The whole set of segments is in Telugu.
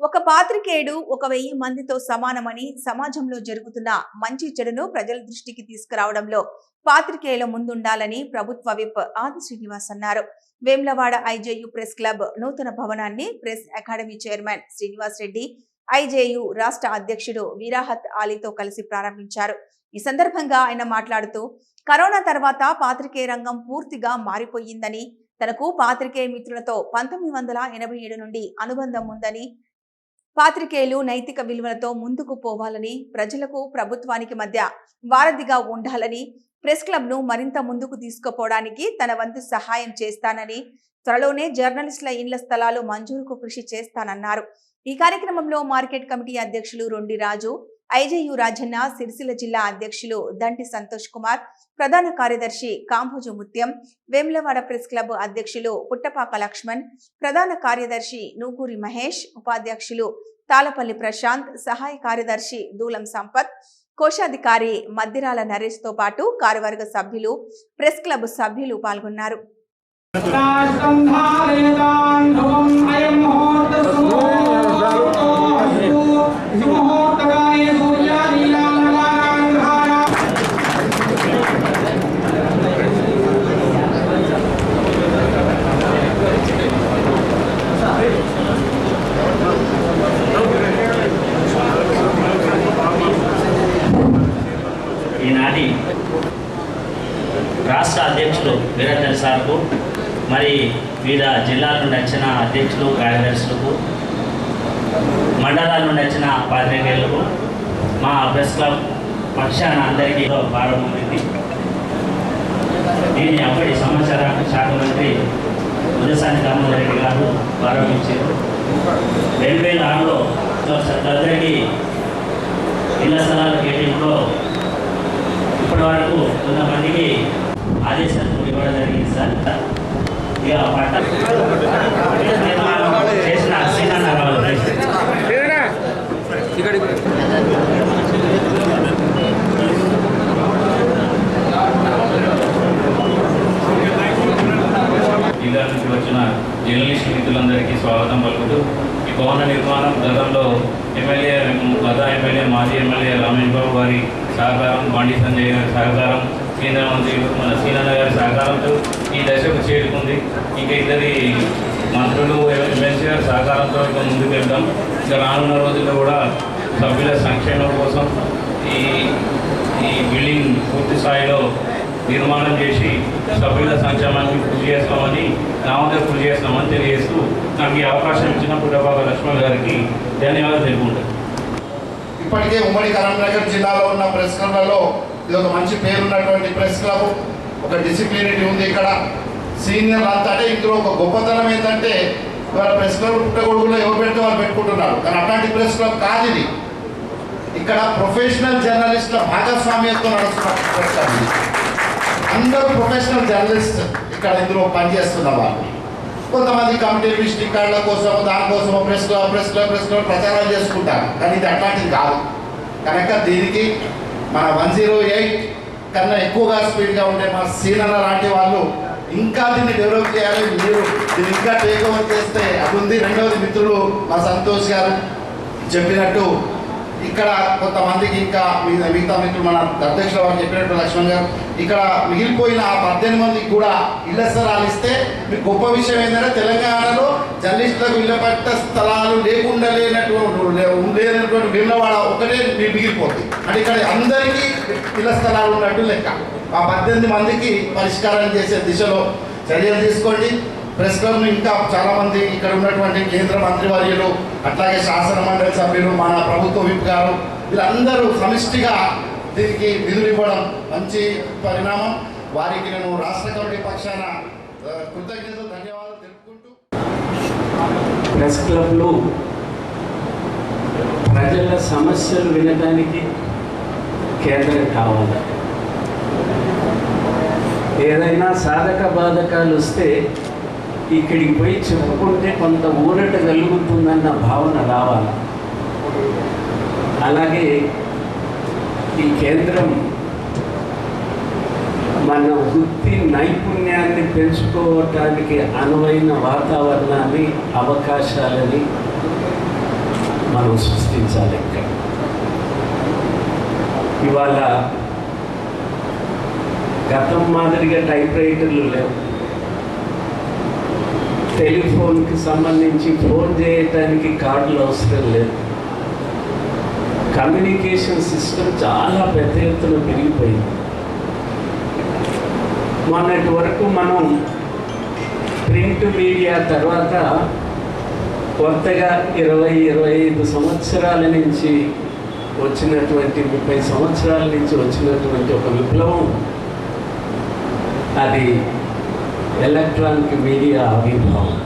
ఒక పాత్రికేయుడు ఒక వెయ్యి మందితో సమానమని సమాజంలో జరుగుతున్న మంచి చెడును ప్రజల దృష్టికి తీసుకురావడంలో పాత్రికేయుల ముందుండాలని ప్రభుత్వ విప్ ఆది శ్రీనివాస్ అన్నారు. వేమ్లవాడ ఐజేయు ప్రెస్ క్లబ్ నూతన భవనాన్ని press academy chairman Srinivas Reddy IJU రాష్ట్ర అధ్యక్షుడు వీరాహత్ ఆలీతో కలిసి ప్రారంభించారు. ఈ సందర్భంగా ఆయన మాట్లాడుతూ కరోనా తర్వాత పాత్రికేయ రంగం పూర్తిగా మారిపోయిందని తనకు పాత్రికేయ మిత్రులతో పంతొమ్మిది వందల ఎనభై ఏడు నుండి అనుబంధం ఉందని పాత్రికేయులు నైతిక విలువలతో ముందుకు పోవాలని ప్రజలకు ప్రభుత్వానికి మధ్య వారధిగా ఉండాలని ప్రెస్ క్లబ్ను మరింత ముందుకు తీసుకుపోవడానికి తన వంతు సహాయం చేస్తానని త్వరలోనే జర్నలిస్టుల ఇండ్ల స్థలాలు మంజూరుకు కృషి చేస్తానన్నారు. ఈ కార్యక్రమంలో మార్కెట్ కమిటీ అధ్యక్షులు రొండి రాజు ఐజేయు రాజన్న సిరిసిల్ల జిల్లా అధ్యక్షులు దంటి సంతోష్ కుమార్ ప్రధాన కార్యదర్శి కాంభోజు ముత్యం వేములవాడ ప్రెస్ క్లబ్ అధ్యక్షులు పుట్టపాక లక్ష్మణ్ ప్రధాన కార్యదర్శి నూగూరి మహేష్ ఉపాధ్యక్షులు తాళపల్లి ప్రశాంత్ సహాయ కార్యదర్శి దూలం సంపత్ కోశాధికారి మద్దిరాల నరేష్తో పాటు కార్యవర్గ సభ్యులు ప్రెస్ క్లబ్ సభ్యులు పాల్గొన్నారు. అయం అని రాష్ట్ర అధ్యక్షులు వీరేందర్ సార్కు మరి వివిధ జిల్లాల నుండి వచ్చిన అధ్యక్షులు కార్యదర్శులకు మండలాల నుండి వచ్చిన పాత్రికేయులకు మా ప్రెస్ క్లబ్ పక్షాన అందరికీ ప్రారంభమైంది. దీన్ని అప్పటి సమాచార శాఖ మంత్రి ఉదయసాని దామోదరెడ్డి గారు ప్రారంభించారు. రెండు వేల ఆరులో అందరికీ ఇళ్ళ స్థలాల కేటాయింపులో ఇప్పటి వరకు కొంతమందికి ఆదేశాలు ఇవ్వడం జరిగింది సార్. ఇక పట్ట నిర్మాణం చేసిన సీనన్న గారు జిల్లా నుంచి వచ్చిన జర్నలిస్ట్ మిత్రులందరికీ స్వాగతం పలుకుతూ ఈ భవన నిర్మాణం గతంలో ఎమ్మెల్యే గత ఎమ్మెల్యే మాజీ ఎమ్మెల్యే రమేష్ బాబు గారి సహకారం బండి సంజయ్ గారి సహకారం కేంద్ర మంత్రి మన సీనన్న గారి సహకారంతో ఈ దశకు చేరుకుంది. ఇంకా ఇద్దరి మంత్రులు ఎమ్మెల్సీ గారి సహకారంతో ఇంకా ముందుకు వెళ్దాం. ఇంకా రానున్న రోజుల్లో కూడా సభ్యుల సంక్షేమం కోసం ఈ ఈ బిల్డింగ్ పూర్తి స్థాయిలో నిర్మాణం చేసి సభ్యుల సంక్షేమానికి కృషి చేస్తామని నా కృషి చేస్తామని తెలియజేస్తూ నాకు ఈ అవకాశం ఇచ్చిన పుట్టబాబు లక్ష్మణ్ గారికి ధన్యవాదాలు తెలుపుకుంటాను ఇప్పటికే ఉమ్మడి కరీంనగర్ జిల్లాలో ఉన్న ప్రెస్ క్లబ్లలో ఇది ఒక మంచి పేరున్నటువంటి ప్రెస్ క్లబ్. ఒక డిసిప్లినిటీ ఉంది ఇక్కడ. సీనియర్ అంతా అంటే ఇందులో ఒక గొప్పతనం ఏంటంటే ఇవాళ ప్రెస్ క్లబ్ పుట్టగొడుగులో ఎవరు పెడితే వాళ్ళు పెట్టుకుంటున్నారు. కానీ అట్లాంటి ప్రెస్ క్లబ్ కాదు ఇది. ఇక్కడ ప్రొఫెషనల్ జర్నలిస్ట్ భాగస్వామ్యంతో నడుస్తున్న ప్రెస్ క్లబ్ అందరూ ప్రొఫెషనల్ జర్నలిస్ట్ ఇక్కడ ఇందులో పనిచేస్తున్న వాళ్ళు. కొంతమంది కమిటీ విజిటింగ్ కార్డుల కోసం దానికోసం press club press club press club ప్రచారాలు చేసుకుంటారు. కానీ ఇది అట్లాంటిది కాదు. కనుక దీనికి మన వన్ జీరో ఎయిట్ కన్నా ఎక్కువగా స్పీడ్గా ఉండే మా సీనన్న లాంటి వాళ్ళు ఇంకా దీన్ని డెవలప్ చేయాలి. మీరు దీన్ని ఇంకా టేక్ ఓవర్ చేస్తే అది ఉంది రెండవది మిత్రులు మా సంతోష్ గారు చెప్పినట్టు ఇక్కడ కొంతమందికి ఇంకా మిగతా మిగతా మిత్రులు మన అధ్యక్షుల వారు చెప్పినట్టు లక్ష్మణ్ గారు ఇక్కడ మిగిలిపోయిన ఆ పద్దెనిమిది మందికి కూడా ఇళ్ళ స్థలాలు ఇస్తే మీకు గొప్ప విషయం ఏంటంటే తెలంగాణలో జర్నలిస్టులకు ఇళ్ళ పట్ట స్థలాలు లేకుండా లేనటువంటి లేనటువంటి భీమలవాడ ఒకటే మిగిలిపోతుంది అంటే ఇక్కడ అందరికీ ఇళ్ళ స్థలాలు ఉన్నట్టు లెక్క. ఆ పద్దెనిమిది మందికి పరిష్కారం చేసే దిశలో చర్యలు తీసుకోండి. ప్రెస్ క్లబ్ ఇంకా చాలా మంది ఇక్కడ ఉన్నటువంటి కేంద్ర మంత్రివర్యులు అట్లాగే శాసన మండలి సభ్యులు మన ప్రభుత్వ విప్ గారు వీళ్ళందరూ సమిష్టిగా దీనికి నిధులు ఇవ్వడం మంచి పరిణామం. వారికి నేను రాష్ట్ర కమిటీ పక్షాన కృతజ్ఞతలు ధన్యవాదాలు తెలుపుకుంటూ. ప్రెస్ క్లబ్లు ప్రజల సమస్యలు వినడానికి కేంద్రం కావాలి. ఏదైనా సాధక బాధకాలు వస్తే ఇక్కడికి పోయి చెప్పుకుంటే కొంత ఊరట కలుగుతుందన్న భావన రావాలి. అలాగే ఈ కేంద్రం మన వృత్తి నైపుణ్యాన్ని పెంచుకోవటానికి అనువైన వాతావరణాన్ని అవకాశాలని మనం సృష్టించాలి ఇక్కడ. ఇవాళ గతం మాదిరిగా టైప్ రైటర్లు లేవు. టెలిఫోన్కి సంబంధించి ఫోన్ చేయటానికి కార్డులు అవసరం లేదు. కమ్యూనికేషన్ సిస్టమ్ చాలా పెద్ద ఎత్తున పెరిగిపోయింది. మొన్నటి వరకు మనం ప్రింట్ మీడియా తర్వాత కొత్తగా ఇరవై ఇరవై ఐదు సంవత్సరాల నుంచి వచ్చినటువంటి ముప్పై సంవత్సరాల నుంచి వచ్చినటువంటి ఒక విప్లవం. అది ఎలక్ట్రానిక్ మీడియా ఆవిర్భావం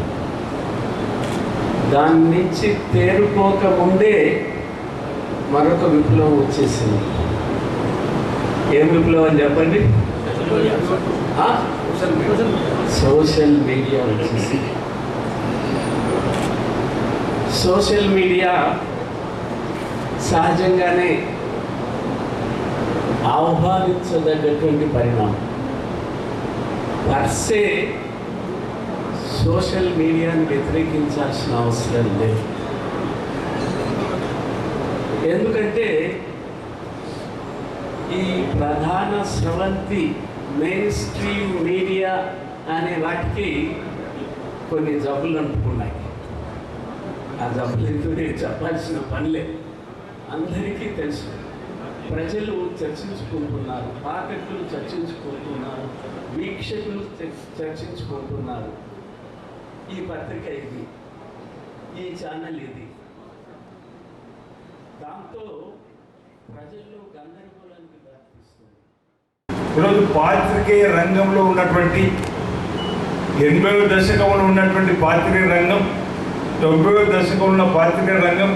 దాని నుంచి తేరుకోకముందే మరొక విప్లవం వచ్చేసింది. ఏం విప్లవం చెప్పండి? సోషల్ మీడియా వచ్చేసింది. సోషల్ మీడియా సహజంగానే ఆహ్వానించదగ్గటువంటి పరిణామం. పర్సే సోషల్ మీడియాని వ్యతిరేకించాల్సిన అవసరం లేదు. ఎందుకంటే ఈ ప్రధాన స్రవంతి మెయిన్ స్ట్రీమ్ మీడియా అనే వాటికి కొన్ని జబ్బులు అంటుకున్నాయి ఆ జబ్బులు ఎందుకు నేను చెప్పాల్సిన పనిలే అందరికీ తెలుసు. ప్రజలు చర్చించుకుంటున్నారు. పాఠకులు చర్చించుకుంటున్నారు. వీక్షకులు చర్చించుకుంటున్నారు. ఈ పత్రిక ఇది. ఈ ఛానల్ ఇది. దాంతో ప్రజల్లో గందరగోళానికి దారితీస్తుంది. ఈరోజు పాత్రికేయ రంగంలో ఉన్నటువంటి ఎనభై దశకంలో ఉన్నటువంటి పాత్రికేయ రంగం తొంభై దశకంలో ఉన్న పాత్రికేయ రంగం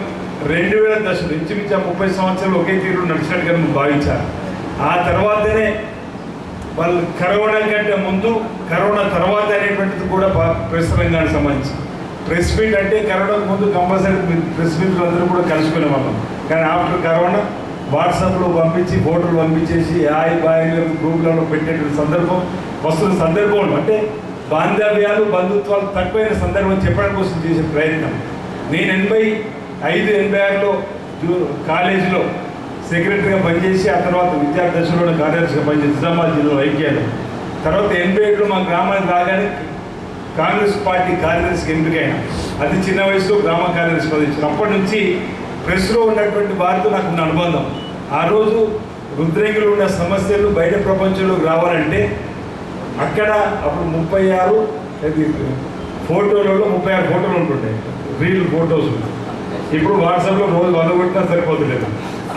రెండు వేల దశలు ఇంచుమించు ముప్పై సంవత్సరాలు ఒకే తీరు నడిచినట్టుగా నేను భావించాను ఆ తర్వాతనే వాళ్ళు కరోనా కంటే ముందు కరోనా తర్వాత అనేటువంటిది కూడా ప్రెస్ రంగానికి సంబంధించి. ప్రెస్ మీట్ అంటే కరోనాకు ముందు కంపల్సరీ ప్రెస్ మీట్లు అందరూ కూడా కలుసుకునే వాళ్ళం. కానీ ఆఫ్టర్ కరోనా వాట్సాప్లో పంపించి ఫోటోలు పంపించేసి హాయ్ బాయ్ గ్రూప్లలో పెట్టేటువంటి సందర్భం వస్తున్న సందర్భం అంటే బాంధవ్యాలు బంధుత్వాలు తక్కువైన సందర్భం చెప్పడం కోసం చేసే ప్రయత్నం. నేను ఎనభై ఐదు ఎనభై ఆరులో కాలేజీలో సెక్రటరీగా పనిచేసి ఆ తర్వాత విద్యార్థి దశలో కార్యదర్శిగా పనిచేసి నిజామాబాద్ జిల్లాలో ఐక్యాలు తర్వాత ఎనభై ఏడులో మా గ్రామానికి రాగానే కాంగ్రెస్ పార్టీ కార్యదర్శికి ఎంపికైనా అతి చిన్న వయసులో గ్రామ కార్యదర్శి పదించిన అప్పటి నుంచి ప్రెస్లో ఉన్నటువంటి వారితో నాకు ఉన్న అనుబంధం. ఆ రోజు రుద్రేకులు ఉన్న సమస్యలు బయట ప్రపంచంలోకి రావాలంటే అక్కడ అప్పుడు ముప్పై ఆరు ఫోటోలలో ముప్పై ఆరు ఫోటోలు ఉంటుండే. Reel photos. ఇప్పుడు వాట్సాప్లో రోజు వంద కొట్టినా సరిపోతలేదు.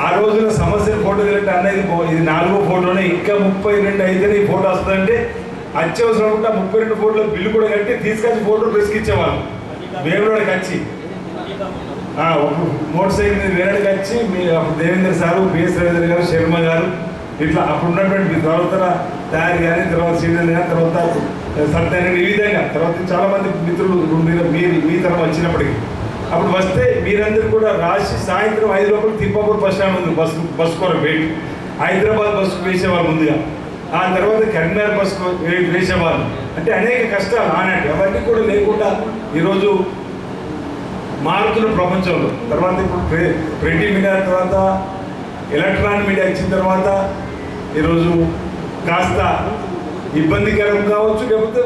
ఆ రోజున సమస్య ఫోటో తెలియట అనేది ఇది నాలుగో ఫోటోనే ఇంకా ముప్పై రెండు అయితేనే ఈ ఫోటో వస్తుందంటే అత్యవసరం ఉంటే ముప్పై రెండు ఫోటోల బిల్లు కూడా కట్టి తీసుకొచ్చి ఫోటో ప్రెస్కిచ్చేవాళ్ళం. వేరేవాడికి వచ్చి మోటార్ సైకిల్ వేరేకి వచ్చి మీ అప్పుడు దేవేంద్ర సారు బిఎస్ రవీంద్ర గారు శర్మ గారు ఇట్లా అప్పుడు ఉన్నటువంటి మీ తర్వాత తయారు కానీ తర్వాత సీనియర్ కానీ తర్వాత సత్యాన్ని ఈ విధంగా. తర్వాత చాలా మంది మిత్రులు మీరు మీ తరం వచ్చినప్పటికీ. అప్పుడు వస్తే మీరందరూ కూడా రాసి సాయంత్రం ఐదు లోపల తిప్పాపూర్ బస్ స్టాండ్ ఉంది బస్సు బస్ కొరకు వెయిట్ హైదరాబాద్ బస్సు వేసేవాళ్ళు ముందుగా. ఆ తర్వాత కరీంనగర్ బస్సు వేసేవాళ్ళు. అంటే అనేక కష్టాలు ఆనాటి. అవన్నీ కూడా లేకుండా ఈరోజు మారుతున్న ప్రపంచంలో. తర్వాత ఇప్పుడు ప్రింట్ మీడియా తర్వాత ఎలక్ట్రానిక్ మీడియా ఇచ్చిన తర్వాత ఈరోజు కాస్త ఇబ్బందికరం కావచ్చు లేకపోతే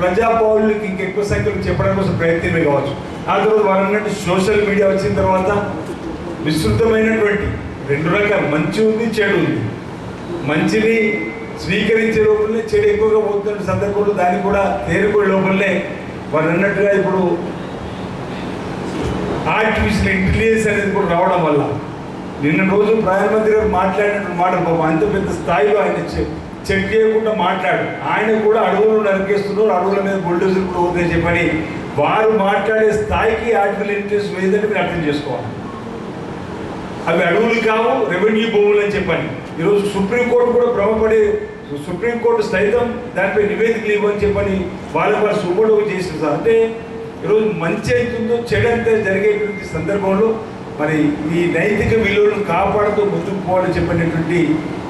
ప్రజాపౌరులకి ఇంకెక్కువ సంఖ్యలో చెప్పడం కోసం ప్రయత్నమే కావచ్చు. ఆ తర్వాత వారన్నట్టు సోషల్ మీడియా వచ్చిన తర్వాత విస్తృతమైనటువంటి రెండు రకాల. మంచి ఉంది చెడు ఉంది. మంచిని స్వీకరించే లోపలనే చెడు ఎక్కువగా పోతున్న సందర్భంలో దాన్ని కూడా తేరుకునే లోపలనే వారు అన్నట్టుగా ఇప్పుడు ఆర్టిఫిషియల్ ఇంటెలిజెన్స్ అనేది కూడా రావడం వల్ల నిన్న రోజు ప్రధానమంత్రి గారు మాట్లాడినట్టు మాట పాపం అంత పెద్ద స్థాయిలో ఆయన చె- చెక్ చేయకుండా మాట్లాడు. ఆయన కూడా అడవులు నరికేస్తున్నారు అడవుల మీద బుల్డోజర్ కూడా ఉందని చెప్పని వారు మాట్లాడే స్థాయికి ఆర్టిఫిషియల్ ఇంటెలిజెన్స్ లేదని మీరు అర్థం చేసుకోవాలి. అవి అడవులు కావు రెవెన్యూ భూములు అని చెప్పని. ఈరోజు సుప్రీంకోర్టు కూడా భ్రమపడే సుప్రీంకోర్టు సైతం దానిపై నివేదికలు ఇవ్వని చెప్పని వాళ్ళ వారు సుబోడు చేసింది అంటే ఈరోజు మంచి అవుతుందో చెడు అంతే జరిగేటువంటి సందర్భంలో మరి ఈ నైతిక విలువలను కాపాడుతూ ముందుకు పోవాలని చెప్పినటువంటి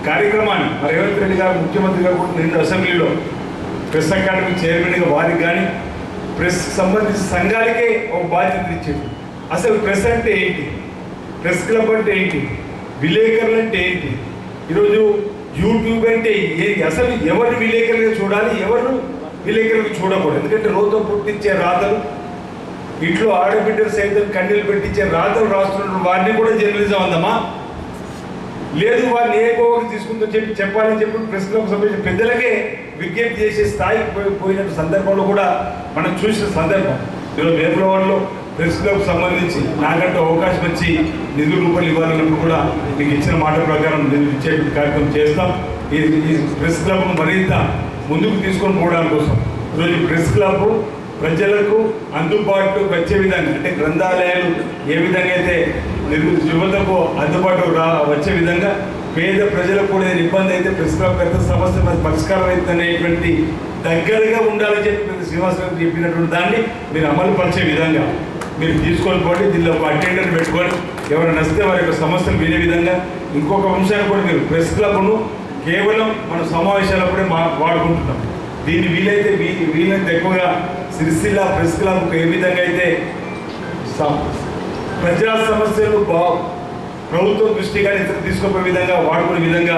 కార్యక్రమాన్ని మరి రేవంత్ రెడ్డి గారు ముఖ్యమంత్రి గారు కూడా నిన్న అసెంబ్లీలో ప్రెస్ అకాడమీ చైర్మన్గా వారికి కానీ ప్రెస్ సంబంధించిన సంఘాలకే ఒక బాధ్యత ఇచ్చారు. అసలు ప్రెస్ అంటే ఏంటి? ప్రెస్ క్లబ్ అంటే ఏంటి? విలేకరులు అంటే ఏంటి? ఈరోజు యూట్యూబ్ అంటే ఏంటి? అసలు ఎవరు విలేకరులుగా చూడాలి? ఎవరు విలేకరులు చూడకూడదు? ఎందుకంటే రోజుతో పుట్టించే రాతలు ఇంట్లో ఆడబిడ్డలు సైతం కన్నీళ్ళు పెట్టించే రాతలు రాస్తున్న వారిని కూడా జర్నలిజం అందమా? లేదు వారిని ఏ కోవకు తీసుకుందో చెప్పి చెప్పాలని చెప్పి ప్రెస్ క్లబ్ సంబంధించిన పెద్దలకే విజ్ఞప్తి చేసే స్థాయికి పోయి పోయిన సందర్భంలో కూడా మనం చూసిన సందర్భం. ఈరోజు వేములవాడలో ప్రెస్ క్లబ్ సంబంధించి నాకంటూ అవకాశం వచ్చి నిధులు రూపాయలు ఇవ్వాలన్నప్పుడు కూడా మీకు ఇచ్చిన మాట ప్రకారం నిధులు ఇచ్చే కార్యక్రమం చేస్తాం. ఈ ఈ ప్రెస్ క్లబ్ను మరింత ముందుకు తీసుకొని పోవడానికి కోసం ఈరోజు ఈ ప్రెస్ క్లబ్ ప్రజలకు అందుబాటు వచ్చే విధంగా అంటే గ్రంథాలయాలు ఏ విధంగా అయితే యువతకు అందుబాటు రా వచ్చే విధంగా పేద ప్రజలకు కూడా ఇబ్బంది అయితే ప్రస్తుతం పెద్ద సమస్య పరిష్కారం అయితే అనేటువంటి దగ్గరగా ఉండాలని చెప్పి శ్రీనివాసరావు చెప్పినటువంటి దాన్ని మీరు అమలు పరిచే విధంగా మీరు తీసుకొని పోండి దీనిలో ఒక అటెండర్ పెట్టుకొని ఎవరైనా వస్తే వారి యొక్క సమస్యలు వినే విధంగా ఇంకొక అంశాన్ని కూడా మీరు ప్రెస్ క్లబ్ను కేవలం మన సమావేశాలప్పుడే మా వాడుకుంటున్నాం. దీన్ని వీలైతే వీ- వీలైతే ఎక్కువగా సిరిసిల్ల ప్రెస్ క్లబ్కు ఏ విధంగా అయితే ప్రజా సమస్యలు బా ప్రభుత్వం దృష్టిగా ఇతర తీసుకుపోయే విధంగా వాడుకునే విధంగా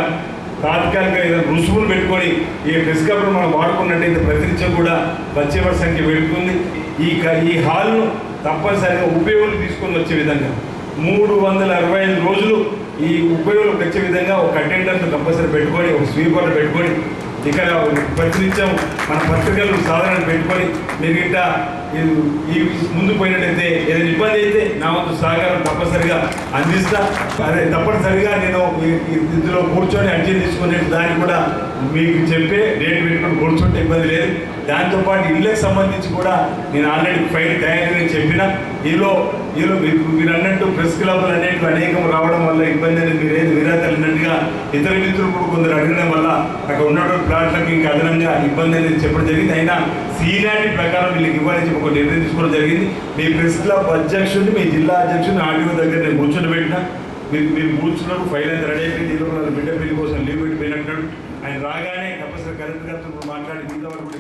తాత్కాలిక ఏదైనా రుసుములు పెట్టుకొని ఈ ప్రెస్ క్లబ్ను మనం వాడుకున్నట్టయితే ప్రతినిత్యం కూడా వచ్చేవారి సంఖ్య పెరుగుతుంది. ఈ క- ఈ హాల్ను తప్పనిసరిగా ఉపయోగం తీసుకొని వచ్చే విధంగా మూడు వందల అరవై ఐదు రోజులు ఈ ఉపయోగం వచ్చే విధంగా ఒక అటెండర్ను కంపల్సరీ పెట్టుకొని ఒక స్వీపర్ను పెట్టుకొని ఇక్కడ ప్రతినిత్యం మన పత్రికలు సాధారణ పెట్టుకొని మీరు గిట్ట ఈ- ముందు పోయినట్టయితే ఏదైనా ఇబ్బంది అయితే నా వంతు సహకారం తప్పనిసరిగా అందిస్తా. అదే తప్పనిసరిగా నేను ఇందులో కూర్చొని అర్జీ తీసుకునే దాన్ని కూడా మీకు చెప్పే రేటు పెట్టుకొని కూర్చుంటే ఇబ్బంది లేదు. దాంతోపాటు ఇళ్ళకి సంబంధించి కూడా నేను ఆల్రెడీ ఫైల్ తయారు చెప్పిన. ఈలో మీరు మీరు అన్నట్టు ప్రెస్ క్లబ్లు అనేవి అనేకం రావడం వల్ల ఇబ్బంది అనేది మీరు ఏది విరాతలు అన్నట్టుగా ఇతర మిత్రులు కూడా కొందరు అడగడం వల్ల అక్కడ ఉన్నటువంటి ప్లాట్లకు ఇంకా అదనంగా ఇబ్బంది అనేది చెప్పడం జరిగింది. అయినా సీనియారిటీ ప్రకారం వీళ్ళకి ఇవ్వాలని చెప్పి ఒక నిర్ణయం తీసుకోవడం జరిగింది. మీ ప్రెస్ క్లబ్ అధ్యక్షుడిని మీ జిల్లా అధ్యక్షుడిని ఆర్డీఓ దగ్గర నేను కూర్చొని పెట్టిన. మీరు మీరు కూర్చున్నారు ఫైల్ అయితే రెడీ అయిపోయింది. ఈరోజు బిడ్డ పెళ్ళి కోసం లీవ్ పెట్టిపోయినట్టు ఆయన రాగానే తప్పనిసరి కరెంట్ గారితో మాట్లాడి మిగతా వాళ్ళు కూడా